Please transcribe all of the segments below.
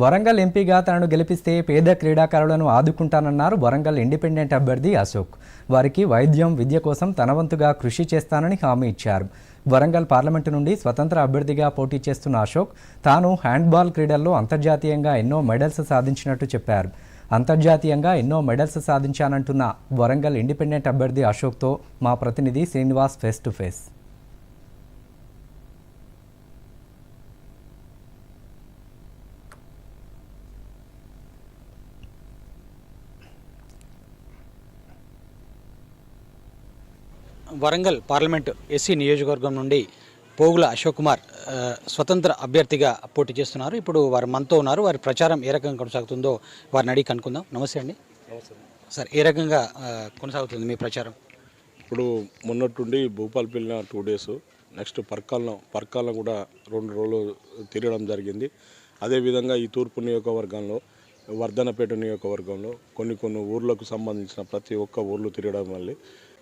వరంగల్ ఎంపీగా తనను గెలిపిస్తే పేద క్రీడాకారులను ఆదుకుంటానన్నారు వరంగల్ ఇండిపెండెంట్ అభ్యర్థి అశోక్. వారికి వైద్యం విద్య కోసం తనవంతుగా కృషి చేస్తానని హామీ ఇచ్చారు. వరంగల్ పార్లమెంటు నుండి స్వతంత్ర అభ్యర్థిగా పోటీ చేస్తున్న అశోక్ తాను హ్యాండ్బాల్ క్రీడల్లో అంతర్జాతీయంగా ఎన్నో మెడల్స్ సాధించినట్టు చెప్పారు. అంతర్జాతీయంగా ఎన్నో మెడల్స్ సాధించానంటున్న వరంగల్ ఇండిపెండెంట్ అభ్యర్థి అశోక్తో మా ప్రతినిధి Srinivas face to face. Warangal parliament SC నియోజకవర్గం నుండి పోగుల అశోక్ కుమార్ స్వతంత్ర అభ్యర్థిగా పోటీ చేస్తున్నారు. ఇప్పుడు వారు మనతో ఉన్నారు. వారి ప్రచారం ఏ రకంగా కొనసాగుతుందో వారిని అడిగి కనుక్కుందాం. నమస్తే అండి. సార్ ఏ రకంగా కొనసాగుతుంది మీ ప్రచారం? ఇప్పుడు మొన్నట్టుండి భూపాల్ వెళ్ళిన టూ డేస్ నెక్స్ట్ పర్కాలను పర్కాలను కూడా రెండు రోజులు తిరగడం జరిగింది. అదేవిధంగా ఈ తూర్పు నియోజకవర్గంలో వర్ధనపేట నియోజకవర్గంలో కొన్ని కొన్ని ఊర్లకు సంబంధించిన ప్రతి ఒక్క ఊర్లు తిరగడం వల్ల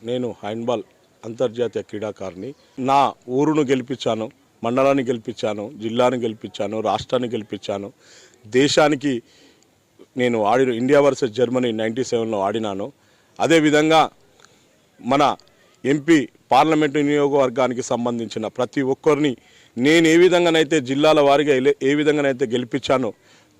నేను హ్యాండ్బాల్ అంతర్జాతీయ క్రీడాకారిణి. నా ఊరును గెలిపించాను మండలాన్ని గెలిపించాను జిల్లాను గెలిపించాను రాష్ట్రాన్ని గెలిపించాను. దేశానికి నేను ఆడిన ఇండియా వర్సెస్ జర్మనీ నైంటీ సెవెన్లో ఆడినాను. అదేవిధంగా మన ఎంపీ పార్లమెంటు నియోగవర్గానికి సంబంధించిన ప్రతి ఒక్కరిని నేను ఏ విధంగానైతే జిల్లాల వారిగా ఏ విధంగానైతే గెలిపించానో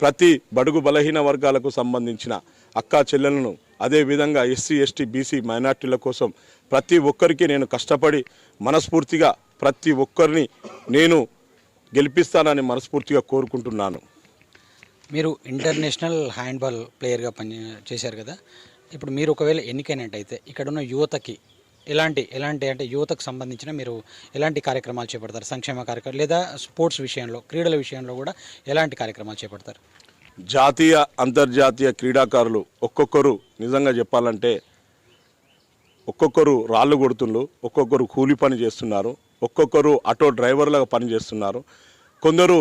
ప్రతి బడుగు బలహీన వర్గాలకు సంబంధించిన అక్కా చెల్లెలను అదేవిధంగా ఎస్సీ ఎస్టీ బీసీ మైనార్టీల కోసం ప్రతి ఒక్కరికి నేను కష్టపడి మనస్ఫూర్తిగా ప్రతి ఒక్కరిని నేను గెలిపిస్తానని మనస్ఫూర్తిగా కోరుకుంటున్నాను. మీరు ఇంటర్నేషనల్ హ్యాండ్బాల్ ప్లేయర్గా పని చేశారు కదా. ఇప్పుడు మీరు ఒకవేళ ఎన్నికైనట్టయితే ఇక్కడ ఉన్న యువతకి ఎలాంటి ఎలాంటి అంటే యువతకు సంబంధించిన మీరు ఎలాంటి కార్యక్రమాలు చేపడతారు? సంక్షేమ కార్యక్రమాలు లేదా స్పోర్ట్స్ విషయంలో క్రీడల విషయంలో కూడా ఎలాంటి కార్యక్రమాలు చేపడతారు? జాతీయ అంతర్జాతీయ క్రీడాకారులు ఒక్కొక్కరు నిజంగా చెప్పాలంటే ఒక్కొక్కరు రాళ్ళు కొడుతుండ్రు ఒక్కొక్కరు కూలి పని చేస్తున్నారు ఒక్కొక్కరు ఆటో డ్రైవర్లుగా పని చేస్తున్నారు. కొందరు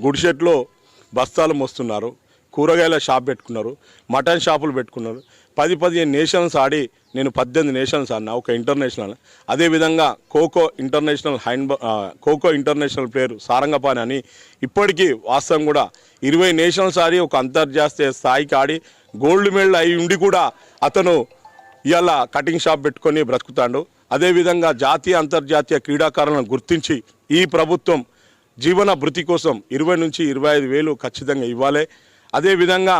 గుడిసెట్లో బస్తాలు మోస్తున్నారు కూరగాయల షాప్ పెట్టుకున్నారు మటన్ షాపులు పెట్టుకున్నారు. పది పదిహేను నేషన్స్ ఆడి నేను పద్దెనిమిది నేషన్స్ ఆడినా ఒక ఇంటర్నేషనల్ అదేవిధంగా kho kho international hand kho kho international player Sarangapani అని ఇప్పటికీ వాస్తవం కూడా ఇరవై నేషన్స్ ఆడి ఒక అంతర్జాతీయ స్థాయికి ఆడి గోల్డ్ మెడల్ అయి ఉండి కూడా అతను ఇవాళ కటింగ్ షాప్ పెట్టుకొని బ్రతుకుతాడు. అదేవిధంగా జాతీయ అంతర్జాతీయ క్రీడాకారులను గుర్తించి ఈ ప్రభుత్వం జీవన భృతి కోసం ఇరవై నుంచి ఇరవై ఐదు వేలు ఖచ్చితంగా ఇవ్వాలి. అదేవిధంగా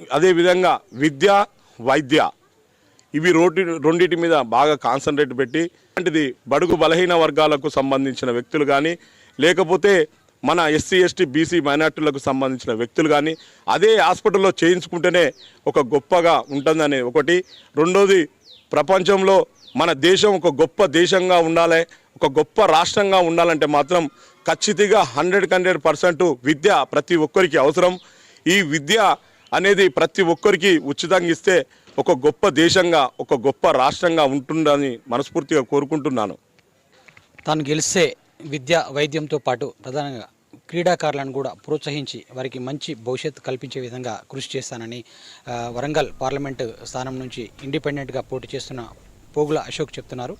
అదేవిధంగా విద్య వైద్య. ఇవి రోటి రెండింటి మీద బాగా కాన్సన్ట్రేట్ పెట్టి అలాంటిది బడుగు బలహీన వర్గాలకు సంబంధించిన వ్యక్తులు కానీ లేకపోతే మన ఎస్సీ ఎస్టీ బీసీ మైనార్టీలకు సంబంధించిన వ్యక్తులు కానీ అదే హాస్పిటల్లో చేయించుకుంటేనే ఒక గొప్పగా ఉంటుందని ఒకటి. రెండోది ప్రపంచంలో మన దేశం ఒక గొప్ప దేశంగా ఉండాలి ఒక గొప్ప రాష్ట్రంగా ఉండాలంటే మాత్రం ఖచ్చితంగా హండ్రెడ్కి హండ్రెడ్ పర్సెంట్ విద్య ప్రతి ఒక్కరికి అవసరం. ఈ విద్య అనేది ప్రతి ఒక్కరికి ఉచితంగా ఇస్తే ఒక గొప్ప దేశంగా ఒక గొప్ప రాష్ట్రంగా ఉంటుందని మనస్ఫూర్తిగా కోరుకుంటున్నాను. తాను గెలిస్తే విద్య వైద్యంతో పాటు ప్రధానంగా క్రీడాకారులను కూడా ప్రోత్సహించి వారికి మంచి భవిష్యత్తు కల్పించే విధంగా కృషి చేస్తానని వరంగల్ పార్లమెంటు స్థానం నుంచి ఇండిపెండెంట్గా పోటీ చేస్తున్న పోగుల అశోక్ చెప్తున్నారు.